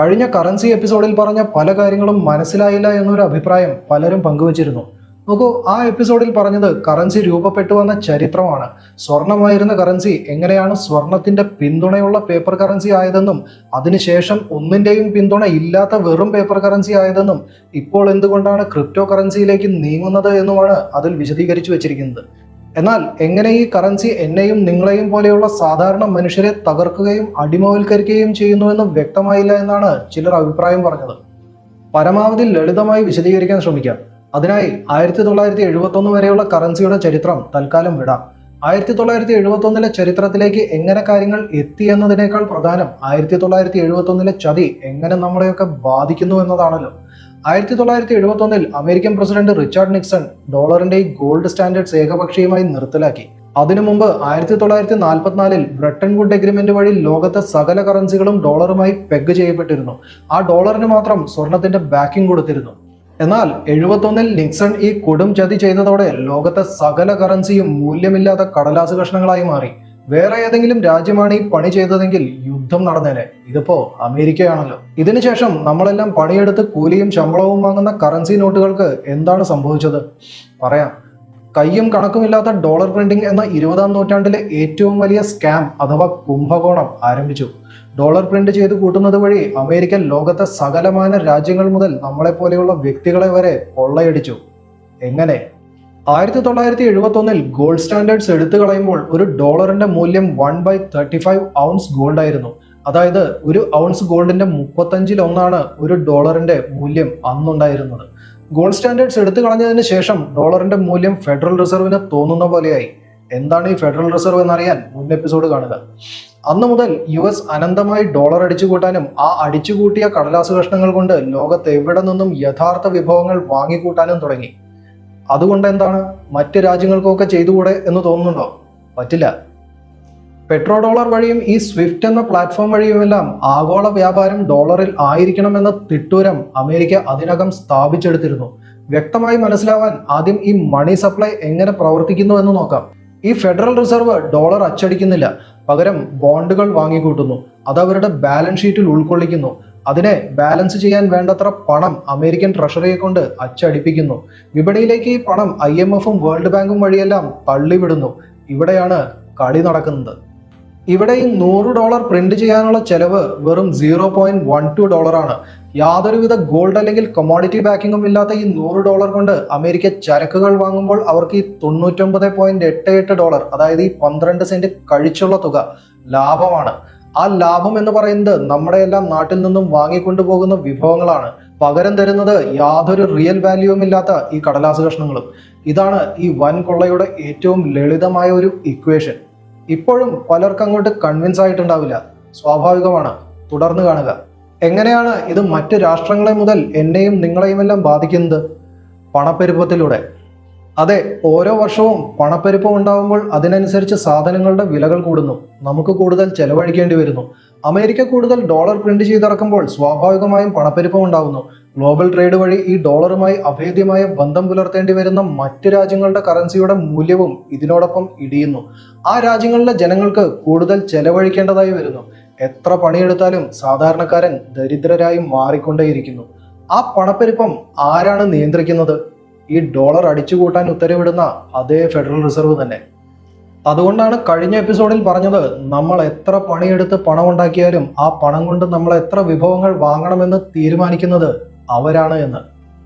കഴിഞ്ഞ കറൻസി എപ്പിസോഡിൽ പറഞ്ഞ പല കാര്യങ്ങളും മനസ്സിലായില്ല എന്നൊരു അഭിപ്രായം പലരും പങ്കുവച്ചിരുന്നു. നോക്കൂ ആ എപ്പിസോഡിൽ പറഞ്ഞത് കറൻസി രൂപപ്പെട്ടു വന്ന ചരിത്രമാണ്. സ്വർണമായിരുന്ന കറൻസി എങ്ങനെയാണ് സ്വർണത്തിന്റെ പിന്തുണയുള്ള പേപ്പർ കറൻസി ആയതെന്നും അതിനുശേഷം ഒന്നിന്റെയും പിന്തുണ ഇല്ലാത്ത വെറും പേപ്പർ കറൻസി ആയതെന്നും ഇപ്പോൾ എന്തുകൊണ്ടാണ് ക്രിപ്റ്റോ കറൻസിയിലേക്ക് നീങ്ങുന്നത് എന്നുമാണ് അതിൽ വിശദീകരിച്ചു വെച്ചിരിക്കുന്നത്. എന്നാൽ എങ്ങനെ ഈ കറൻസി എന്നെയും നിങ്ങളെയും പോലെയുള്ള സാധാരണ മനുഷ്യരെ തകർക്കുകയും അടിമവൽക്കരിക്കുകയും ചെയ്യുന്നുവെന്ന് വ്യക്തമായില്ല എന്നാണ് ചിലർ അഭിപ്രായം പറഞ്ഞത്. പരമാവധി ലളിതമായി വിശദീകരിക്കാൻ ശ്രമിക്കാം. അതിനായി ആയിരത്തി തൊള്ളായിരത്തി എഴുപത്തി ഒന്ന് വരെയുള്ള കറൻസിയുടെ ചരിത്രം തൽക്കാലം വിടാം. ആയിരത്തി തൊള്ളായിരത്തി എഴുപത്തി ഒന്നിലെ ചരിത്രത്തിലേക്ക് എങ്ങനെ കാര്യങ്ങൾ എത്തി എന്നതിനേക്കാൾ പ്രധാനം ആയിരത്തി തൊള്ളായിരത്തി എഴുപത്തി ഒന്നിലെ ചതി എങ്ങനെ നമ്മളെയൊക്കെ ബാധിക്കുന്നു എന്നതാണല്ലോ. ആയിരത്തി തൊള്ളായിരത്തി എഴുപത്തി ഒന്നിൽ അമേരിക്കൻ പ്രസിഡന്റ് റിച്ചാർഡ് നിക്സൺ ഡോളറിന്റെ ഗോൾഡ് സ്റ്റാൻഡേർഡ്സ് ഏകപക്ഷീയമായി നിർത്തലാക്കി. അതിനു മുമ്പ് ആയിരത്തി തൊള്ളായിരത്തി നാൽപ്പത്തിനാലിൽ ബ്രിട്ടൻ വുഡ് എഗ്രിമെന്റ് വഴി ലോകത്തെ സകല കറൻസികളും ഡോളറുമായി പെഗ് ചെയ്യപ്പെട്ടിരുന്നു. ആ ഡോളറിന് മാത്രം സ്വർണത്തിന്റെ ബാക്കിംഗ് കൊടുത്തിരുന്നു. എന്നാൽ എഴുപത്തൊന്നിൽ നിക്സൺ ഈ കൊടും ചതി ചെയ്തതോടെ ലോകത്തെ സകല കറൻസിയും മൂല്യമില്ലാത്ത കടലാസ് കഷ്ണങ്ങളായി മാറി. വേറെ ഏതെങ്കിലും രാജ്യമാണ് ഈ പണി ചെയ്തതെങ്കിൽ യുദ്ധം നടന്നേനെ. ഇതിപ്പോ അമേരിക്കയാണല്ലോ. ഇതിനുശേഷം നമ്മളെല്ലാം പണിയെടുത്ത് കൂലിയും ശമ്പളവും വാങ്ങുന്ന കറൻസി നോട്ടുകൾക്ക് എന്താണ് സംഭവിച്ചത്? പറയാം. കയ്യും കണക്കുമില്ലാത്ത ഡോളർ പ്രിന്റിംഗ് എന്ന ഇരുപതാം നൂറ്റാണ്ടിലെ ഏറ്റവും വലിയ സ്കാം അഥവാ കുംഭകോണം ആരംഭിച്ചു. ഡോളർ പ്രിന്റ് ചെയ്ത് കൂട്ടുന്നത് വഴി അമേരിക്കൻ ലോകത്തെ സകലമാന രാജ്യങ്ങൾ മുതൽ നമ്മളെ പോലെയുള്ള വ്യക്തികളെ വരെ കൊള്ളയടിച്ചു എങ്ങനെ? ആയിരത്തി തൊള്ളായിരത്തി എഴുപത്തി ഒന്നിൽ ഗോൾഡ് സ്റ്റാൻഡേർഡ്സ് എടുത്തു കളയുമ്പോൾ ഒരു ഡോളറിന്റെ മൂല്യം one by thirty five ounce gold ആയിരുന്നു. അതായത് ഒരു ഔൺസ് ഗോൾഡിന്റെ മുപ്പത്തഞ്ചിൽ ഒന്നാണ് ഒരു ഡോളറിന്റെ മൂല്യം അന്നുണ്ടായിരുന്നത്. ഗോൾഡ് സ്റ്റാൻഡേർഡ്സ് എടുത്തു കളഞ്ഞതിന് ശേഷം ഡോളറിന്റെ മൂല്യം ഫെഡറൽ റിസർവിന് തോന്നുന്ന പോലെയായി. എന്താണ് ഈ ഫെഡറൽ റിസർവ് എന്നറിയാൻ മുൻ എപ്പിസോഡ് കാണുക. അന്നു മുതൽ യു എസ് അനന്തമായി ഡോളർ അടിച്ചുകൂട്ടാനും ആ അടിച്ചുകൂട്ടിയ കടലാസ് കഷ്ണങ്ങൾ കൊണ്ട് ലോകത്ത് എവിടെ നിന്നും യഥാർത്ഥ വിഭവങ്ങൾ വാങ്ങിക്കൂട്ടാനും തുടങ്ങി. അതുകൊണ്ട് എന്താണ്? മറ്റ് രാജ്യങ്ങൾക്കൊക്കെ ചെയ്തുകൂടെ എന്ന് തോന്നുന്നുണ്ടോ? പറ്റില്ല. പെട്രോ ഡോളർ വഴിയും ഈ സ്വിഫ്റ്റ് എന്ന പ്ലാറ്റ്ഫോം വഴിയുമെല്ലാം ആഗോള വ്യാപാരം ഡോളറിൽ ആയിരിക്കണം എന്ന തിട്ടൂരം അമേരിക്ക അതിനകം സ്ഥാപിച്ചെടുത്തിരുന്നു. വ്യക്തമായി മനസ്സിലാവാൻ ആദ്യം ഈ മണി സപ്ലൈ എങ്ങനെ പ്രവർത്തിക്കുന്നു എന്ന് നോക്കാം. ഈ ഫെഡറൽ റിസർവ് ഡോളർ അച്ചടിക്കുന്നില്ല. പകരം ബോണ്ടുകൾ വാങ്ങിക്കൂട്ടുന്നു. അത് അവരുടെ ബാലൻസ് ഷീറ്റിൽ ഉൾക്കൊള്ളിക്കുന്നു. അതിനെ ബാലൻസ് ചെയ്യാൻ വേണ്ടത്ര പണം അമേരിക്കൻ ട്രഷറിയെ കൊണ്ട് അച്ചടിപ്പിക്കുന്നു. വിപണിയിലേക്ക് ഈ പണം ഐ എം എഫും വേൾഡ് ബാങ്കും വഴിയെല്ലാം തള്ളിവിടുന്നു. ഇവിടെയാണ് കളി നടക്കുന്നത്. ഇവിടെ ഈ നൂറ് ഡോളർ പ്രിന്റ് ചെയ്യാനുള്ള ചെലവ് വെറും സീറോ പോയിന്റ് വൺ ടു ഡോളറാണ് യാതൊരുവിധ ഗോൾഡ് അല്ലെങ്കിൽ കൊമോഡിറ്റി ബാക്കിങ്ങും ഇല്ലാത്ത ഈ നൂറ് ഡോളർ കൊണ്ട് അമേരിക്ക ചരക്കുകൾ വാങ്ങുമ്പോൾ അവർക്ക് ഈ തൊണ്ണൂറ്റൊമ്പത് പോയിന്റ് എട്ട് എട്ട് ഡോളർ അതായത് ഈ പന്ത്രണ്ട് സെന്റ് കഴിച്ചുള്ള തുക ലാഭമാണ്. ആ ലാഭം എന്ന് പറയുന്നത് നമ്മുടെ എല്ലാം നാട്ടിൽ നിന്നും വാങ്ങിക്കൊണ്ടുപോകുന്ന വിഭവങ്ങളാണ്. പകരം തരുന്നത് യാതൊരു റിയൽ വാല്യൂവും ഇല്ലാത്ത ഈ കടലാസ് കഷ്ണങ്ങളും. ഇതാണ് ഈ വൻ കൊള്ളയുടെ ഏറ്റവും ലളിതമായ ഒരു ഇക്വേഷൻ ഇപ്പോഴും പലർക്കും അങ്ങോട്ട് കൺവിൻസ് ആയിട്ടുണ്ടാവില്ല. സ്വാഭാവികമാണ്. തുടർന്ന് കാണുക. എങ്ങനെയാണ് ഇത് മറ്റ് രാഷ്ട്രങ്ങളെ മുതൽ എന്നെയും നിങ്ങളെയും എല്ലാം ബാധിക്കുന്നത്? പണപ്പെരുപ്പത്തിലൂടെ. അതെ ഓരോ വർഷവും പണപ്പെരുപ്പം ഉണ്ടാകുമ്പോൾ അതിനനുസരിച്ച് സാധനങ്ങളുടെ വിലകൾ കൂടുന്നു. നമുക്ക് കൂടുതൽ ചെലവഴിക്കേണ്ടി വരുന്നു. അമേരിക്ക കൂടുതൽ ഡോളർ പ്രിന്റ് ചെയ്തിറക്കുമ്പോൾ സ്വാഭാവികമായും പണപ്പെരുപ്പം ഉണ്ടാകുന്നു ഗ്ലോബൽ ട്രേഡ് വഴി ഈ ഡോളറുമായി അഭേദ്യമായ ബന്ധം പുലർത്തേണ്ടി വരുന്ന മറ്റ് രാജ്യങ്ങളുടെ കറൻസിയുടെ മൂല്യവും ഇതിനോടൊപ്പം ഇടിയുന്നു. ആ രാജ്യങ്ങളിലെ ജനങ്ങൾക്ക് കൂടുതൽ ചെലവഴിക്കേണ്ടതായി വരുന്നു. എത്ര പണിയെടുത്താലും സാധാരണക്കാരൻ ദരിദ്രരായി മാറിക്കൊണ്ടേയിരിക്കുന്നു. ആ പണപ്പെരുപ്പം ആരാണ് നിയന്ത്രിക്കുന്നത്? ഈ ഡോളർ അടിച്ചു കൂട്ടാൻ ഉത്തരവിടുന്ന അതേ ഫെഡറൽ റിസർവ് തന്നെ. അതുകൊണ്ടാണ് കഴിഞ്ഞ എപ്പിസോഡിൽ പറഞ്ഞത് നമ്മൾ എത്ര പണിയെടുത്ത് പണം ഉണ്ടാക്കിയാലും ആ പണം കൊണ്ട് നമ്മൾ എത്ര വിഭവങ്ങൾ വാങ്ങണമെന്ന് തീരുമാനിക്കുന്നത് അവരാണ് എന്ന്.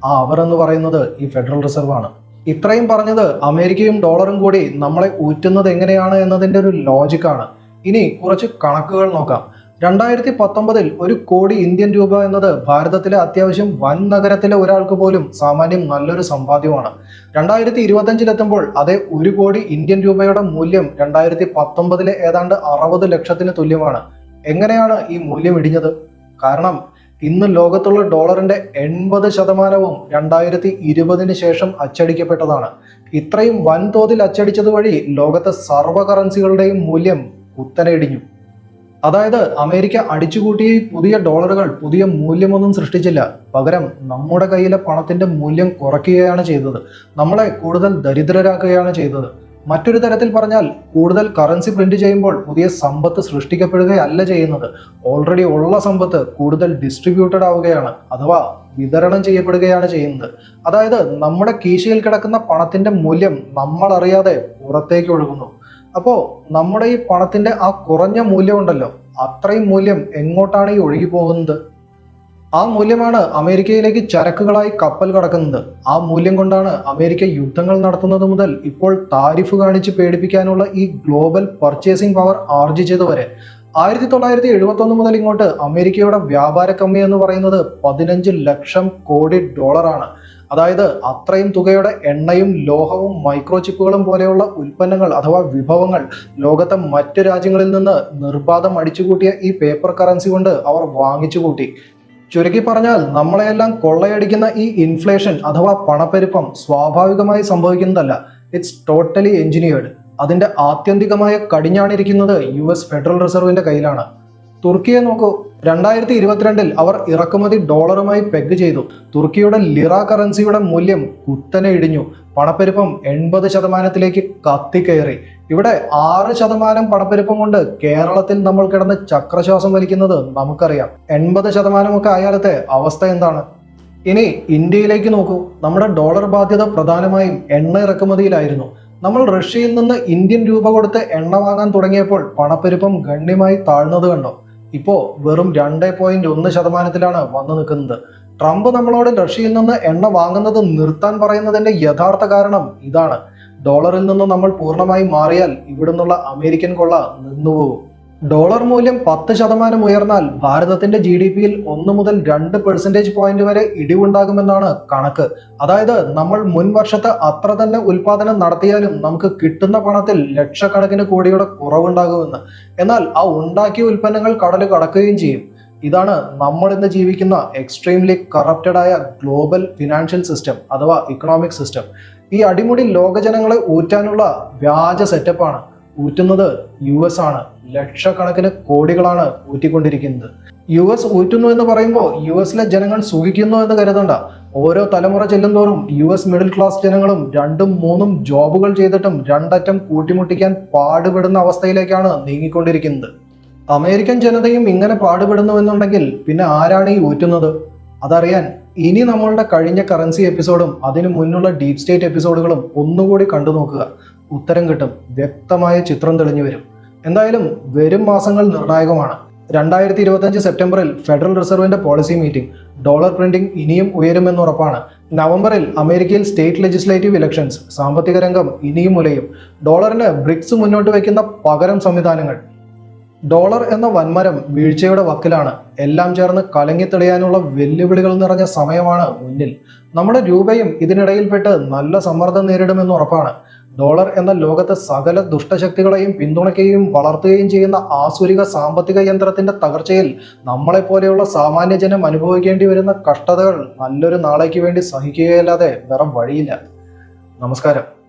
ആ അവർ എന്ന് പറയുന്നത് ഈ ഫെഡറൽ റിസർവ് ആണ്. ഇത്രയും പറഞ്ഞത് അമേരിക്കയും ഡോളറും കൂടി നമ്മളെ ഊറ്റുന്നത് എങ്ങനെയാണ് എന്നതിന്റെ ഒരു ലോജിക്കാണ്. ഇനി കുറച്ച് കണക്കുകൾ നോക്കാം. രണ്ടായിരത്തി പത്തൊമ്പതിൽ ഒരു കോടി ഇന്ത്യൻ രൂപ എന്നത് ഭാരതത്തിലെ അത്യാവശ്യം വൻ നഗരത്തിലെ ഒരാൾക്ക് പോലും സാമാന്യം നല്ലൊരു സമ്പാദ്യമാണ്. രണ്ടായിരത്തി ഇരുപത്തഞ്ചിലെത്തുമ്പോൾ അതേ ഒരു കോടി ഇന്ത്യൻ രൂപയുടെ മൂല്യം രണ്ടായിരത്തി പത്തൊമ്പതിലെ ഏതാണ്ട് അറുപത് ലക്ഷത്തിന് തുല്യമാണ്. എങ്ങനെയാണ് ഈ മൂല്യം ഇടിഞ്ഞത്? കാരണം ഇന്ന് ലോകത്തുള്ള ഡോളറിന്റെ എൺപത് ശതമാനവും രണ്ടായിരത്തി ഇരുപതിന് ശേഷം അച്ചടിക്കപ്പെട്ടതാണ്. ഇത്രയും വൻതോതിൽ അച്ചടിച്ചത് വഴി ലോകത്തെ സർവ കറൻസികളുടെയും മൂല്യം കുത്തനെ ഇടിഞ്ഞു. അതായത് അമേരിക്ക അടിച്ചുകൂട്ടി പുതിയ ഡോളറുകൾ പുതിയ മൂല്യമൊന്നും സൃഷ്ടിച്ചില്ല. പകരം നമ്മുടെ കയ്യിലെ പണത്തിന്റെ മൂല്യം കുറയ്ക്കുകയാണ് ചെയ്തത്. നമ്മളെ കൂടുതൽ ദരിദ്രരാക്കുകയാണ് ചെയ്തത്. മറ്റൊരു തരത്തിൽ പറഞ്ഞാൽ കൂടുതൽ കറൻസി പ്രിന്റ് ചെയ്യുമ്പോൾ പുതിയ സമ്പത്ത് സൃഷ്ടിക്കപ്പെടുകയല്ല ചെയ്യുന്നത്. ഓൾറെഡി ഉള്ള സമ്പത്ത് കൂടുതൽ ഡിസ്ട്രിബ്യൂട്ടഡ് ആവുകയാണ് അഥവാ വിതരണം ചെയ്യപ്പെടുകയാണ് ചെയ്യുന്നത്. അതായത് നമ്മുടെ കീശയിൽ കിടക്കുന്ന പണത്തിന്റെ മൂല്യം നമ്മൾ അറിയാതെ പുറത്തേക്ക് ഒഴുകുന്നു. അപ്പോൾ നമ്മുടെ ഈ പണത്തിന്റെ ആ കുറഞ്ഞ മൂല്യം ഉണ്ടല്ലോ അത്രയും മൂല്യം എങ്ങോട്ടാണ് ഈ ഒഴുകി പോകുന്നത്? ആ മൂല്യമാണ് അമേരിക്കയിലേക്ക് ചരക്കുകളായി കപ്പൽ കടക്കുന്നത്. ആ മൂല്യം കൊണ്ടാണ് അമേരിക്ക യുദ്ധങ്ങൾ നടത്തുന്നത് മുതൽ ഇപ്പോൾ താരിഫ് കാണിച്ച് പേടിപ്പിക്കാനുള്ള ഈ ഗ്ലോബൽ പർച്ചേസിംഗ് പവർ ആർജിച്ചത് വരെ ആയിരത്തി തൊള്ളായിരത്തി എഴുപത്തൊന്ന് മുതൽ ഇങ്ങോട്ട് അമേരിക്കയുടെ വ്യാപാര കമ്മി എന്ന് പറയുന്നത് പതിനഞ്ച് ലക്ഷം കോടി ഡോളറാണ്. അതായത് അത്രയും തുകയുടെ എണ്ണയും ലോഹവും മൈക്രോചിപ്പുകളും പോലെയുള്ള ഉൽപ്പന്നങ്ങൾ അഥവാ വിഭവങ്ങൾ ലോകത്തെ മറ്റു രാജ്യങ്ങളിൽ നിന്ന് നിർബാധം അടിച്ചുകൂട്ടിയ ഈ പേപ്പർ കറൻസി കൊണ്ട് അവർ വാങ്ങിച്ചു കൂട്ടി ചുരുക്കി പറഞ്ഞാൽ നമ്മളെയെല്ലാം കൊള്ളയടിക്കുന്ന ഈ ഇൻഫ്ലേഷൻ അഥവാ പണപ്പെരുപ്പം സ്വാഭാവികമായി സംഭവിക്കുന്നതല്ല. ഇറ്റ്സ് ടോട്ടലി എഞ്ചിനീയർഡ് അതിന്റെ ആത്യന്തികമായ കടിഞ്ഞാണിരിക്കുന്നത് യു എസ് ഫെഡറൽ റിസർവിന്റെ കയ്യിലാണ്. തുർക്കിയെ നോക്കൂ രണ്ടായിരത്തി ഇരുപത്തിരണ്ടിൽ അവർ ഇറക്കുമതി ഡോളറുമായി പെഗ് ചെയ്തു. തുർക്കിയുടെ ലിറ കറൻസിയുടെ മൂല്യം കുത്തനെ ഇടിഞ്ഞു. പണപ്പെരുപ്പം എൺപത് ശതമാനത്തിലേക്ക് കത്തിക്കയറി. ഇവിടെ ആറ് ശതമാനം പണപ്പെരുപ്പം കൊണ്ട് കേരളത്തിൽ നമ്മൾ കിടന്ന് ചക്രശ്വാസം വലിക്കുന്നത് നമുക്കറിയാം. എൺപത് ശതമാനമൊക്കെ ആയാലത്തെ അവസ്ഥ എന്താണ്? ഇനി ഇന്ത്യയിലേക്ക് നോക്കൂ. നമ്മുടെ ഡോളർ ബാധ്യത പ്രധാനമായും എണ്ണ ഇറക്കുമതിയിലായിരുന്നു. നമ്മൾ റഷ്യയിൽ നിന്ന് ഇന്ത്യൻ രൂപ കൊടുത്ത് എണ്ണ വാങ്ങാൻ തുടങ്ങിയപ്പോൾ പണപ്പെരുപ്പം ഗണ്യമായി താഴ്ന്നത് കണ്ടു. ഇപ്പോ വെറും രണ്ട് പോയിന്റ് ഒന്ന് ശതമാനത്തിലാണ് വന്നു നിൽക്കുന്നത്. ട്രംപ് നമ്മളോട് റഷ്യയിൽ നിന്ന് എണ്ണ വാങ്ങുന്നത് നിർത്താൻ പറയുന്നതിന്റെ യഥാർത്ഥ കാരണം ഇതാണ്. ഡോളറിൽ നിന്ന് നമ്മൾ പൂർണമായി മാറിയാൽ ഇവിടുന്നുള്ള അമേരിക്കൻ കൊള്ള നിന്നുപോകും. ഡോളർ മൂല്യം പത്ത് ശതമാനം ഉയർന്നാൽ ഭാരതത്തിന്റെ ജി ഡി പിയിൽ ഒന്ന് മുതൽ രണ്ട് പെർസെന്റേജ് പോയിന്റ് വരെ ഇടിവുണ്ടാകുമെന്നാണ് കണക്ക്. അതായത് നമ്മൾ മുൻ വർഷത്തെ അത്ര തന്നെ ഉൽപാദനം നടത്തിയാലും നമുക്ക് കിട്ടുന്ന പണത്തിൽ ലക്ഷക്കണക്കിന് കോടിയുടെ കുറവുണ്ടാകുമെന്ന്. എന്നാൽ ആ ഉണ്ടാക്കിയ ഉൽപ്പന്നങ്ങൾ കടൽ കടക്കുകയും ചെയ്യും. ഇതാണ് നമ്മൾ ഇന്ന് ജീവിക്കുന്ന എക്സ്ട്രീംലി കറപ്റ്റഡ് ആയ ഗ്ലോബൽ ഫിനാൻഷ്യൽ സിസ്റ്റം അഥവാ ഇക്കണോമിക് സിസ്റ്റം ഈ അടിമുടി ലോകജനങ്ങളെ ഊറ്റാനുള്ള വ്യാജ സെറ്റപ്പാണ് ഊറ്റുന്നത് യു എസ് ആണ്. ലക്ഷക്കണക്കിന് കോടികളാണ് ഊറ്റിക്കൊണ്ടിരിക്കുന്നത്. യു എസ് ഊറ്റുന്നു എന്ന് പറയുമ്പോൾ യു എസിലെ ജനങ്ങൾ സുഖിക്കുന്നു എന്ന് കരുതണ്ട. ഓരോ തലമുറ ചെല്ലുന്തോറും യു എസ് മിഡിൽ ക്ലാസ് ജനങ്ങളും രണ്ടും മൂന്നും ജോബുകൾ ചെയ്തിട്ടും രണ്ടറ്റം കൂട്ടിമുട്ടിക്കാൻ പാടുപെടുന്ന അവസ്ഥയിലേക്കാണ് നീങ്ങിക്കൊണ്ടിരിക്കുന്നത്. അമേരിക്കൻ ജനതയും ഇങ്ങനെ പാടുപെടുന്നുവെന്നുണ്ടെങ്കിൽ പിന്നെ ആരാണ് ഈ ഊറ്റുന്നത്? അതറിയാൻ ഇനി നമ്മളുടെ കഴിഞ്ഞ കറൻസി എപ്പിസോഡും അതിനു മുന്നുള്ള ഡീപ് സ്റ്റേറ്റ് എപ്പിസോഡുകളും ഒന്നുകൂടി കണ്ടു നോക്കുക ഉത്തരം കിട്ടും. വ്യക്തമായ ചിത്രം തെളിഞ്ഞു വരും. എന്തായാലും വരും മാസങ്ങൾ നിർണായകമാണ്. രണ്ടായിരത്തി ഇരുപത്തഞ്ച് സെപ്റ്റംബറിൽ ഫെഡറൽ റിസർവിന്റെ പോളിസി മീറ്റിംഗ്. ഡോളർ പ്രിന്റിംഗ് ഇനിയും ഉയരുമെന്ന് ഉറപ്പാണ്. നവംബറിൽ അമേരിക്കയിൽ സ്റ്റേറ്റ് ലെജിസ്ലേറ്റീവ് ഇലക്ഷൻസ്. സാമ്പത്തിക രംഗം ഇനിയും ഉലയും. ഡോളറിന് ബ്രിക്സ് മുന്നോട്ട് വയ്ക്കുന്ന പകരം സംവിധാനങ്ങൾ. ഡോളർ എന്ന വൻമരം വീഴ്ചയുടെ വക്കിലാണ്. എല്ലാം ചേർന്ന് കലങ്ങിത്തെളിയാനുള്ള വെല്ലുവിളികൾ നിറഞ്ഞ സമയമാണ് മുന്നിൽ. നമ്മുടെ രൂപയും ഇതിനിടയിൽപ്പെട്ട് നല്ല സമ്മർദ്ദം നേരിടുമെന്ന് ഉറപ്പാണ്. ഡോളർ എന്ന ലോകത്തെ സകല ദുഷ്ടശക്തികളെയും പിന്തുണയ്ക്കുകയും വളർത്തുകയും ചെയ്യുന്ന ആസുരിക സാമ്പത്തിക യന്ത്രത്തിന്റെ തകർച്ചയിൽ നമ്മളെപ്പോലെയുള്ള സാമാന്യ ജനം അനുഭവിക്കേണ്ടി വരുന്ന കഷ്ടതകൾ നല്ലൊരു നാളേക്ക് വേണ്ടി സഹിക്കുകയല്ലാതെ വേറെ വഴിയില്ല. നമസ്കാരം.